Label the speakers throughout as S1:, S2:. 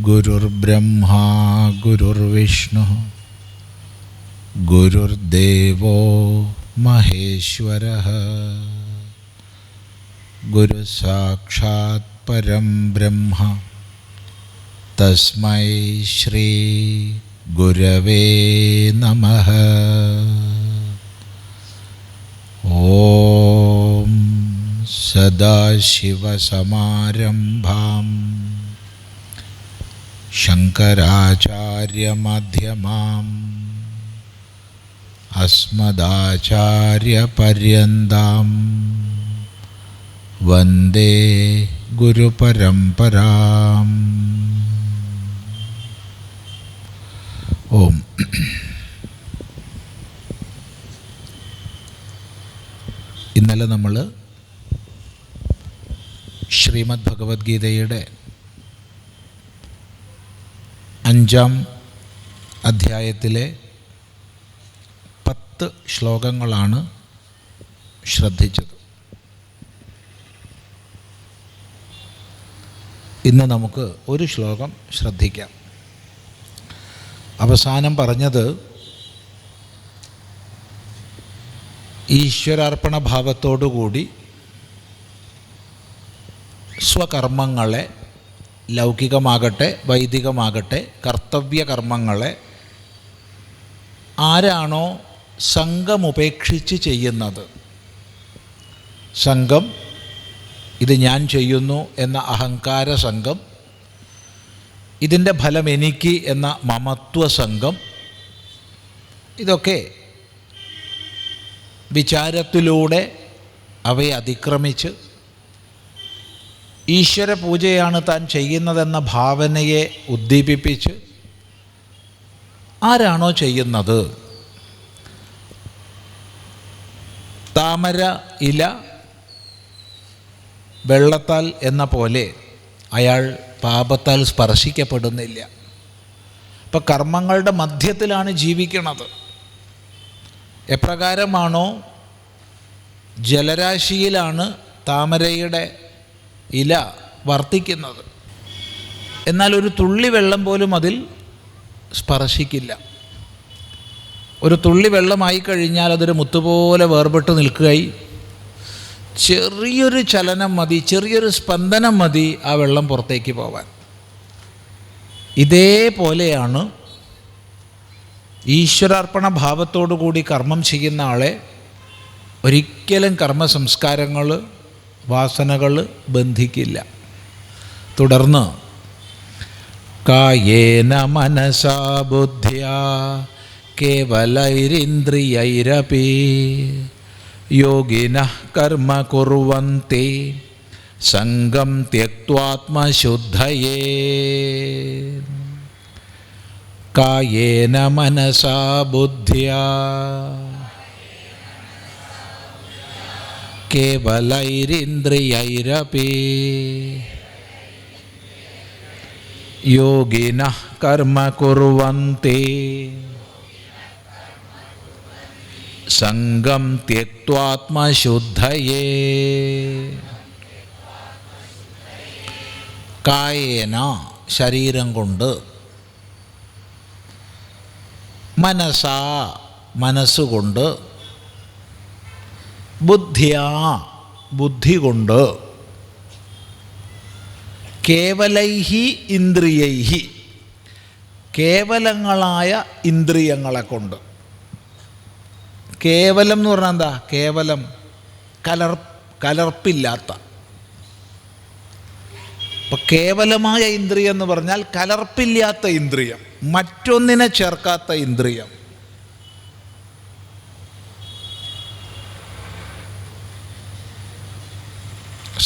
S1: गुरुर्ब्रह्मा गुरुर्विष्णुः गुरुर्देवो महेश्वरः। गुरुसाक्षात् परं ब्रह्म। तस्मै श्रीगुरवे नमः। ॐ सदाशिवसमारम्भाम्। शङ्कराचार्यमध्यमाम् अस्मदाचार्यपर्यन्तां वन्दे गुरुपरम्पराम् ഓം ഇന്നലെ നമ്മൾ ശ്രീമദ് ഭഗവത്ഗീതയുടെ അഞ്ചാം അധ്യായത്തിലെ പത്ത് ശ്ലോകങ്ങളാണ് ശ്രദ്ധിച്ചത്. ഇന്ന് നമുക്ക് ഒരു ശ്ലോകം ശ്രദ്ധിക്കാം. അവസാനം പറഞ്ഞത് ഈശ്വരാർപ്പണ ഭാവത്തോടുകൂടി സ്വകർമ്മങ്ങളെ ലൗകികമാകട്ടെ വൈദികമാകട്ടെ കർത്തവ്യ കർമ്മങ്ങളെ ആരാണോ സംഘമുപേക്ഷിച്ച് ചെയ്യുന്നത്? സംഘം ഇത് ഞാൻ ചെയ്യുന്നു എന്ന അഹങ്കാര സംഘം ഇതിന്റെ ഫലം എനിക്ക് എന്ന മമത്വ സംഘം ഇതൊക്കെ വിചാരത്തിലൂടെ അവയെ അതിക്രമിച്ച് ഈശ്വര പൂജയാണ് താൻ ചെയ്യുന്നതെന്ന ഭാവനയെ ഉദ്ദീപിപ്പിച്ച് ആരാണോ ചെയ്യുന്നത്? താമര ഇല വെള്ളത്താൽ എന്ന പോലെ അയാൾ പാപത്താൽ സ്പർശിക്കപ്പെടുന്നില്ല. ഇപ്പം കർമ്മങ്ങളുടെ മധ്യത്തിലാണ് ജീവിക്കുന്നത് എപ്രകാരമാണോ ജലരാശിയിലാണ് താമരയുടെ ഇല വർത്തിക്കുന്നത്. എന്നാൽ ഒരു തുള്ളി വെള്ളം പോലും അതിൽ സ്പർശിക്കില്ല. ഒരു തുള്ളി വെള്ളമായി കഴിഞ്ഞാൽ അതൊരു മുത്തുപോലെ വേർപെട്ട് നിൽക്കുകയായി. ചെറിയൊരു ചലനം മതി ചെറിയൊരു സ്പന്ദനം മതി ആ വെള്ളം പുറത്തേക്ക് പോവാൻ. ഇതേപോലെയാണ് ഈശ്വരാർപ്പണ ഭാവത്തോടു കൂടി കർമ്മം ചെയ്യുന്ന ആളെ ഒരിക്കലും കർമ്മ സംസ്കാരങ്ങൾ വാസനകൾ ബന്ധിക്കില്ല. തുടർന്ന് കായേന മനസാ ബുദ്ധ്യാ കേവലൈരിന്ദ്രിയൈരപി യോഗിന കർമ്മ കുറുവന്തി സംഗം ത്യക്വാത്മശുദ്ധയേ കായേന മനസാ ബുദ്ധ്യാ കേവലൈരിന്ദ്രിയൈരപി യോഗിന കർമ്മ കുറുവന്തി സംഗം ത്യക്വാത്മശുദ്ധയേ കായേന ശരീരം കൊണ്ട് മനസാ മനസ്സുകൊണ്ട് ബുദ്ധിയാ ബുദ്ധി കൊണ്ട് കേവലൈഹി ഇന്ദ്രിയൈഹി. കേവലങ്ങളായ ഇന്ദ്രിയങ്ങളെ കൊണ്ട്. കേവലം എന്ന് പറഞ്ഞാൽ എന്താ? കേവലം കലർ കലർപ്പില്ലാത്ത. അപ്പം കേവലമായ ഇന്ദ്രിയം എന്ന് പറഞ്ഞാൽ കലർപ്പില്ലാത്ത ഇന്ദ്രിയം. മറ്റൊന്നിനെ ചേർക്കാത്ത ഇന്ദ്രിയം.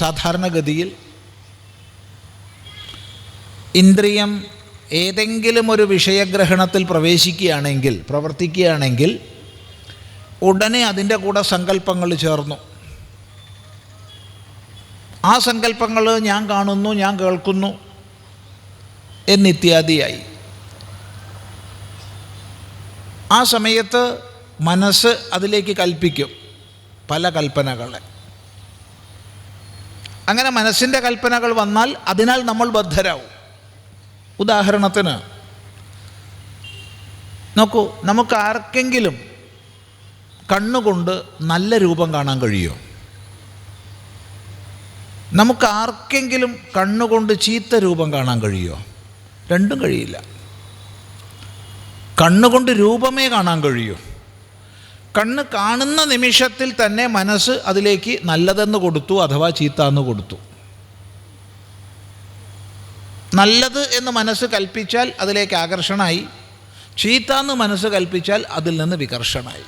S1: സാധാരണഗതിയിൽ ഇന്ദ്രിയം ഏതെങ്കിലും ഒരു വിഷയഗ്രഹണത്തിൽ പ്രവേശിക്കുകയാണെങ്കിൽ പ്രവർത്തിക്കുകയാണെങ്കിൽ ഉടനെ അതിന്റെ കൂടെ സങ്കല്പങ്ങൾ ചേർന്നു. ആ സങ്കല്പങ്ങൾ ഞാൻ കാണുന്നു ഞാൻ കേൾക്കുന്നു എന്നിത്യാദിയായി. ആ സമയത്ത് മനസ്സ് അതിലേക്ക് കൽപ്പിക്കും പല കൽപ്പനകളെ. അങ്ങനെ മനസ്സിന്റെ കൽപ്പനകൾ വന്നാൽ അതിനാൽ നമ്മൾ ബദ്ധരാവും. ഉദാഹരണത്തിന് നോക്കൂ നമുക്ക് ആർക്കെങ്കിലും കണ്ണുകൊണ്ട് നല്ല രൂപം കാണാൻ കഴിയുമോ? നമുക്ക് ആർക്കെങ്കിലും കണ്ണുകൊണ്ട് ചീത്ത രൂപം കാണാൻ കഴിയുമോ? രണ്ടും കഴിയില്ല. കണ്ണുകൊണ്ട് രൂപമേ കാണാൻ കഴിയൂ. കണ്ണ് കാണുന്ന നിമിഷത്തിൽ തന്നെ മനസ്സ് അതിലേക്ക് നല്ലതെന്ന് കൊടുത്തു അഥവാ ചീത്ത എന്ന് കൊടുത്തു. നല്ലത് എന്ന് മനസ്സ് കൽപ്പിച്ചാൽ അതിലേക്ക് ആകർഷണമായി ചീത്ത എന്ന് മനസ്സ് കൽപ്പിച്ചാൽ അതിൽ നിന്ന് വികർഷണമായി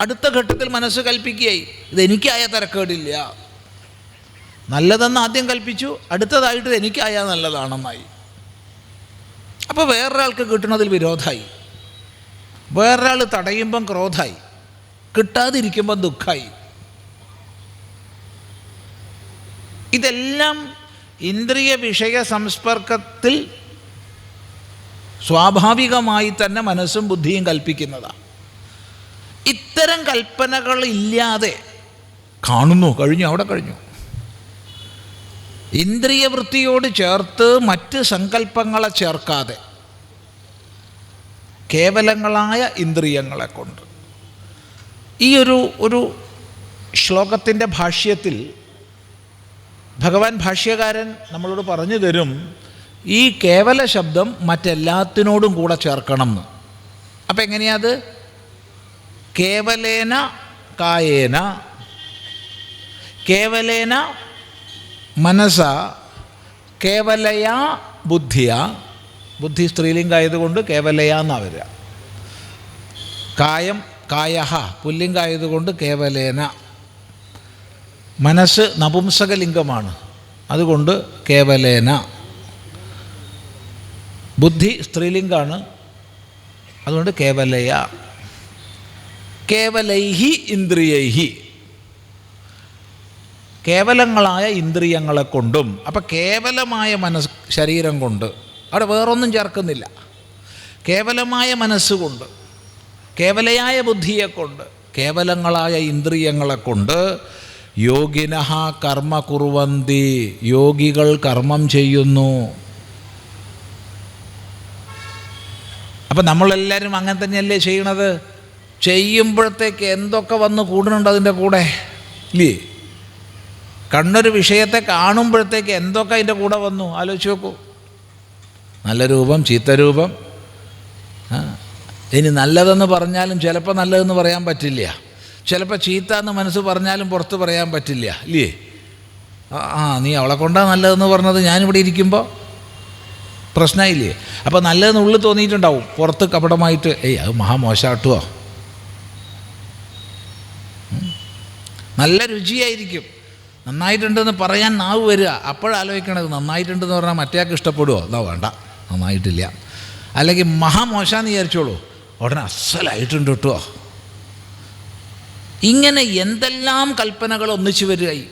S1: അടുത്ത ഘട്ടത്തിൽ മനസ്സ് കൽപ്പിക്കുകയായി. ഇതെനിക്കായ തരക്കേടില്ല. നല്ലതെന്ന് ആദ്യം കൽപ്പിച്ചു അടുത്തതായിട്ട് ഇത് എനിക്കായ നല്ലതാണെന്നായി. അപ്പോൾ വേറൊരാൾക്ക് കിട്ടുന്നതിൽ വിരോധമായി. വേറൊരാൾ തടയുമ്പം ക്രോധമായി കിട്ടാതിരിക്കുമ്പം ദുഃഖമായി ഇതെല്ലാം ഇന്ദ്രിയ വിഷയ സംസ്പർക്കത്തിൽ സ്വാഭാവികമായി തന്നെ മനസ്സും ബുദ്ധിയും കൽപ്പിക്കുന്നതാണ് ഇത്തരം കൽപ്പനകളില്ലാതെ കാണുന്നു കഴിഞ്ഞു അവിടെ കഴിഞ്ഞു. ഇന്ദ്രിയവൃത്തിയോട് ചേർത്ത് മറ്റ് സങ്കല്പങ്ങളെ ചേർക്കാതെ കേവലങ്ങളായ ഇന്ദ്രിയങ്ങളെ കൊണ്ട്. ഈ ഒരു ഒരു ശ്ലോകത്തിന്റെ ഭാഷ്യത്തിൽ ഭഗവാൻ ഭാഷ്യകാരൻ നമ്മളോട് പറഞ്ഞു തരും ഈ കേവല ശബ്ദം മറ്റെല്ലാത്തിനോടും കൂടെ ചേർക്കണം എന്ന് അപ്പം എങ്ങനെയാത് കേവലേന കായേന കേവലേന മനസ്സ കേവലയ ബുദ്ധിയ. ബുദ്ധി സ്ത്രീലിംഗായതുകൊണ്ട് കേവലയ എന്നാണ് വരിക. കായം പുല്ലിംഗ പുല്ലിംഗായതുകൊണ്ട് കേവലേന. മനസ്സ് നപുംസകലിംഗമാണ്. അതുകൊണ്ട് കേവലേന. ബുദ്ധി സ്ത്രീലിംഗാണ്. അതുകൊണ്ട് കേവലയ. കേവലൈഹി ഇന്ദ്രിയൈഹി. കേവലങ്ങളായ ഇന്ദ്രിയങ്ങളെ കൊണ്ടും അപ്പം കേവലമായ മനസ് ശരീരം കൊണ്ട് അവിടെ വേറൊന്നും ചേർക്കുന്നില്ല. കേവലമായ മനസ്സുകൊണ്ട് കേവലയായ ബുദ്ധിയെക്കൊണ്ട് കേവലങ്ങളായ ഇന്ദ്രിയങ്ങളെ കൊണ്ട് യോഗിനഹ കർമ്മ കുറുവന്തി യോഗികൾ കർമ്മം ചെയ്യുന്നു. അപ്പം നമ്മളെല്ലാവരും അങ്ങനെ തന്നെയല്ലേ ചെയ്യണത്? ചെയ്യുമ്പോഴത്തേക്ക് എന്തൊക്കെ വന്ന് കൂടുന്നുണ്ട് അതിന്റെ കൂടെ? ഇല്ലേ? കണ്ണൊരു വിഷയത്തെ കാണുമ്പോഴത്തേക്ക് എന്തൊക്കെ അതിന്റെ കൂടെ വന്നു? ആലോചിച്ച് നോക്കൂ. നല്ല രൂപം ചീത്ത രൂപം. ആ. ഇനി നല്ലതെന്ന് പറഞ്ഞാലും ചിലപ്പോൾ നല്ലതെന്ന് പറയാൻ പറ്റില്ല. ചിലപ്പോൾ ചീത്ത എന്ന് മനസ്സ് പറഞ്ഞാലും പുറത്ത് പറയാൻ പറ്റില്ല ഇല്ലേ? ആ നീ അവളെ കൊണ്ടാ നല്ലതെന്ന് പറഞ്ഞത്? ഞാനിവിടെ ഇരിക്കുമ്പോൾ പ്രശ്നമായില്ലേ? അപ്പോൾ നല്ലതെന്ന് ഉള്ളിൽ തോന്നിയിട്ടുണ്ടാവും. പുറത്ത് കപടമായിട്ട് ഏയ് അത് മഹാമോശാട്ടുവോ? നല്ല രുചിയായിരിക്കും. നന്നായിട്ടുണ്ടെന്ന് പറയാൻ നാവ് വരിക. അപ്പോഴാലോചിക്കണത് നന്നായിട്ടുണ്ടെന്ന് പറഞ്ഞാൽ മറ്റേയാൾക്ക് ഇഷ്ടപ്പെടുമോ എന്നാ വേണ്ട. നന്നായിട്ടില്ല. അല്ലെങ്കിൽ മഹാമോശാന്ന് വിചാരിച്ചോളൂ. ഉടനെ അസലായിട്ടുണ്ട് കേട്ടോ. ഇങ്ങനെ എന്തെല്ലാം കൽപ്പനകൾ ഒന്നിച്ചു വരികയായി.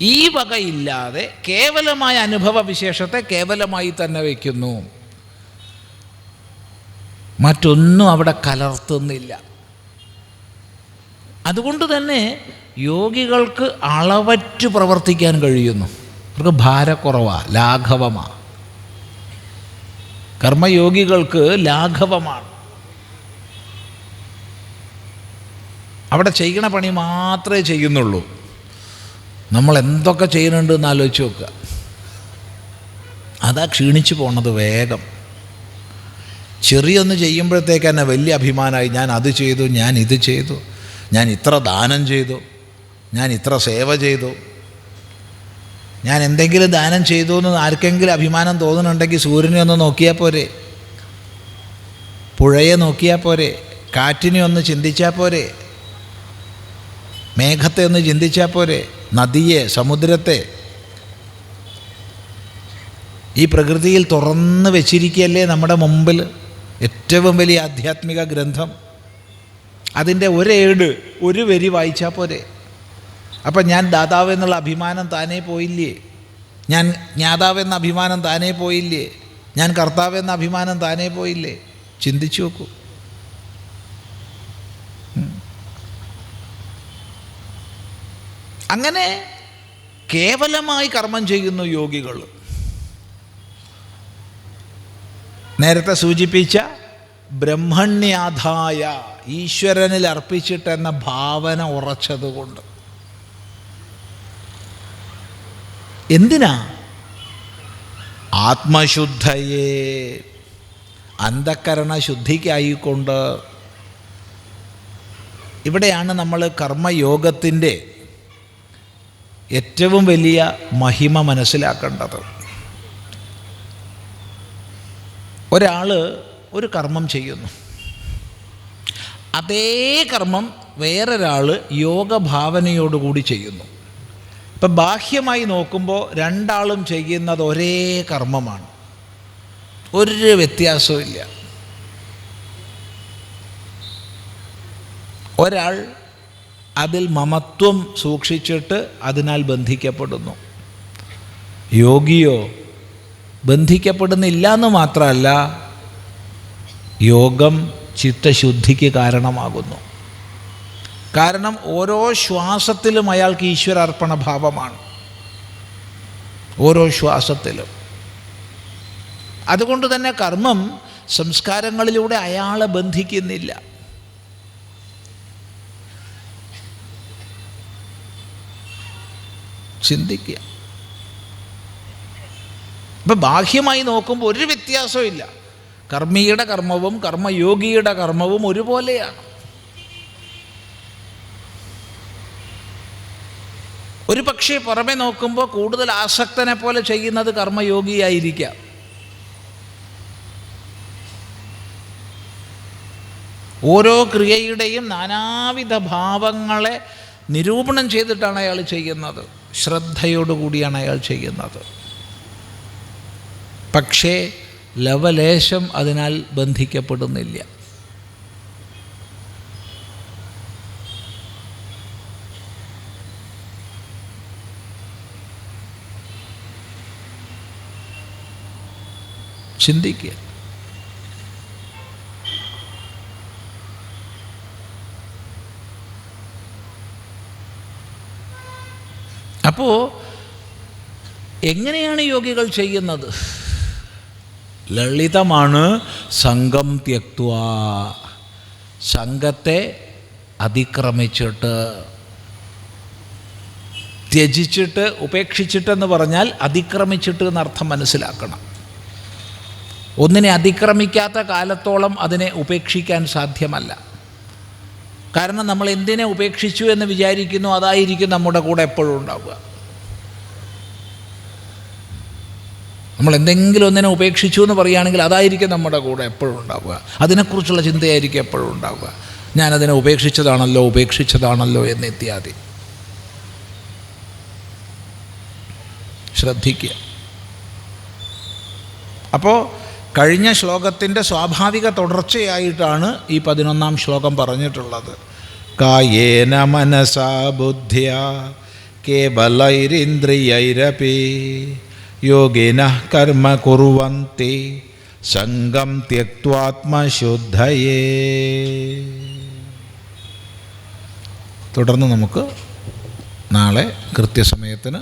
S1: ഈ വകയില്ലാതെ കേവലമായ അനുഭവ വിശേഷത്തെ കേവലമായി തന്നെ വയ്ക്കുന്നു. മറ്റൊന്നും അവിടെ കലർത്തുന്നില്ല. അതുകൊണ്ട് തന്നെ യോഗികൾക്ക് അളവറ്റ് പ്രവർത്തിക്കാൻ കഴിയുന്നു. അവർക്ക് ഭാരക്കുറവാണ് ലാഘവമാ. കർമ്മയോഗികൾക്ക് ലാഘവമാണ്. അവിടെ ചെയ്യണ പണി മാത്രമേ ചെയ്യുന്നുള്ളൂ. നമ്മൾ എന്തൊക്കെ ചെയ്യുന്നുണ്ട് എന്ന് ആലോചിച്ച് നോക്കുക. അതാ ക്ഷീണിച്ചു പോണത് വേഗം. ചെറിയൊന്ന് ചെയ്യുമ്പോഴത്തേക്ക് തന്നെ വലിയ അഭിമാനമായി ഞാൻ അത് ചെയ്തു ഞാൻ ഇത് ചെയ്തു. ഞാൻ ഇത്ര ദാനം ചെയ്തു ഞാൻ ഇത്ര സേവ ചെയ്തു ഞാൻ എന്തെങ്കിലും ദാനം ചെയ്തു എന്ന് ആർക്കെങ്കിലും അഭിമാനം തോന്നുന്നുണ്ടെങ്കിൽ സൂര്യനെ ഒന്ന് നോക്കിയാൽ പോരെ പുഴയെ നോക്കിയാൽ പോരെ കാറ്റിനെ ഒന്ന് ചിന്തിച്ചാൽ പോരെ മേഘത്തെ ഒന്ന് ചിന്തിച്ചാൽ പോരെ നദിയെ സമുദ്രത്തെ. ഈ പ്രകൃതിയിൽ തുറന്ന് വെച്ചിരിക്കുകയല്ലേ നമ്മുടെ മുമ്പിൽ ഏറ്റവും വലിയ ആധ്യാത്മിക ഗ്രന്ഥം. അതിന്റെ ഒരേട് ഒരു വരി വായിച്ചാൽ പോരെ. അപ്പം ഞാൻ ദാതാവ് എന്നുള്ള അഭിമാനം താനേ പോയില്ലേ? ഞാൻ ജ്ഞാതാവ് എന്ന അഭിമാനം താനേ പോയില്ലേ? ഞാൻ കർത്താവ് എന്ന അഭിമാനം താനേ പോയില്ലേ? ചിന്തിച്ചു നോക്കൂ. അങ്ങനെ കേവലമായി കർമ്മം ചെയ്യുന്നു യോഗികൾ നേരത്തെ സൂചിപ്പിച്ച ബ്രഹ്മണ്യാധായ ഈശ്വരനിൽ അർപ്പിച്ചിട്ടെന്ന ഭാവന ഉറച്ചതുകൊണ്ട്. എന്തിനാ? ആത്മശുദ്ധയെ. അന്ധക്കരണ ശുദ്ധിക്കായിക്കൊണ്ട് ഇവിടെയാണ് നമ്മൾ കർമ്മയോഗത്തിന്റെ ഏറ്റവും വലിയ മഹിമ മനസ്സിലാക്കേണ്ടത്. ഒരാൾ ഒരു കർമ്മം ചെയ്യുന്നു. അതേ കർമ്മം വേറൊരാൾ യോഗഭാവനയോടുകൂടി ചെയ്യുന്നു. ഇപ്പം ബാഹ്യമായി നോക്കുമ്പോൾ രണ്ടാളും ചെയ്യുന്നത് ഒരേ കർമ്മമാണ്. ഒരു വ്യത്യാസവും ഒരാൾ അതിൽ മമത്വം സൂക്ഷിച്ചിട്ട് അതിനാൽ ബന്ധിക്കപ്പെടുന്നു. യോഗിയോ ബന്ധിക്കപ്പെടുന്നില്ല എന്ന് മാത്രമല്ല യോഗം ചിത്തശുദ്ധിക്ക് കാരണമാകുന്നു. കാരണം ഓരോ ശ്വാസത്തിലും അയാൾക്ക് ഈശ്വരാർപ്പണ ഭാവമാണ്. ഓരോ ശ്വാസത്തിലും. അതുകൊണ്ട് തന്നെ കർമ്മം സംസ്കാരങ്ങളിലൂടെ അയാളെ ബന്ധിക്കുന്നില്ല. ചിന്തിക്കുക. ഇപ്പം ബാഹ്യമായി നോക്കുമ്പോൾ ഒരു വ്യത്യാസവും കർമ്മിയുടെ കർമ്മവും കർമ്മയോഗിയുടെ കർമ്മവും ഒരുപോലെയാണ്. ഒരു പക്ഷേ പുറമെ നോക്കുമ്പോൾ കൂടുതൽ ആസക്തനെ പോലെ ചെയ്യുന്നത് കർമ്മയോഗിയായിരിക്കാം. ഓരോ ക്രിയയുടെയും നാനാവിധ ഭാവങ്ങളെ നിരൂപണം ചെയ്തിട്ടാണ് അയാൾ ചെയ്യുന്നത്. ശ്രദ്ധയോടുകൂടിയാണ് അയാൾ ചെയ്യുന്നത്. പക്ഷേ ലവലേശം അതിനാൽ ബന്ധിക്കപ്പെടുന്നില്ല. ചിന്തിക്കുക. അപ്പോൾ എങ്ങനെയാണ് യോഗികൾ ചെയ്യുന്നത്? ലളിതമാണ് സംഘം ത്യക്വ സംഘത്തെ അതിക്രമിച്ചിട്ട് ത്യജിച്ചിട്ട് ഉപേക്ഷിച്ചിട്ടെന്ന് പറഞ്ഞാൽ അതിക്രമിച്ചിട്ട് എന്നർത്ഥം മനസ്സിലാക്കണം. ഒന്നിനെ അതിക്രമിക്കാത്ത കാലത്തോളം അതിനെ ഉപേക്ഷിക്കാൻ സാധ്യമല്ല. കാരണം നമ്മൾ എന്തിനെ ഉപേക്ഷിച്ചു എന്ന് വിചാരിക്കുന്നു അതായിരിക്കും നമ്മുടെ കൂടെ എപ്പോഴും ഉണ്ടാവുക. നമ്മൾ എന്തെങ്കിലും ഒന്നിനെ ഉപേക്ഷിച്ചു എന്ന് പറയുകയാണെങ്കിൽ അതായിരിക്കും നമ്മുടെ കൂടെ എപ്പോഴും ഉണ്ടാവുക. അതിനെക്കുറിച്ചുള്ള ചിന്തയായിരിക്കും എപ്പോഴും ഉണ്ടാവുക. ഞാനതിനെ ഉപേക്ഷിച്ചതാണല്ലോ ഉപേക്ഷിച്ചതാണല്ലോ എന്ന് ഇത്യാദി. ശ്രദ്ധിക്കുക. അപ്പോൾ കഴിഞ്ഞ ശ്ലോകത്തിന്റെ സ്വാഭാവിക തുടർച്ചയായിട്ടാണ് ഈ പതിനൊന്നാം ശ്ലോകം പറഞ്ഞിട്ടുള്ളത്. കായേന മനസാ ബുദ്ധ്യ കേവലൈരിന്ദ്രിയൈരപി. യോഗിന കർമ്മ കുറുവന്തി സംഘം ത്യക്വാത്മശുദ്ധയേ തുടർന്ന് നമുക്ക് നാളെ കൃത്യസമയത്തിന്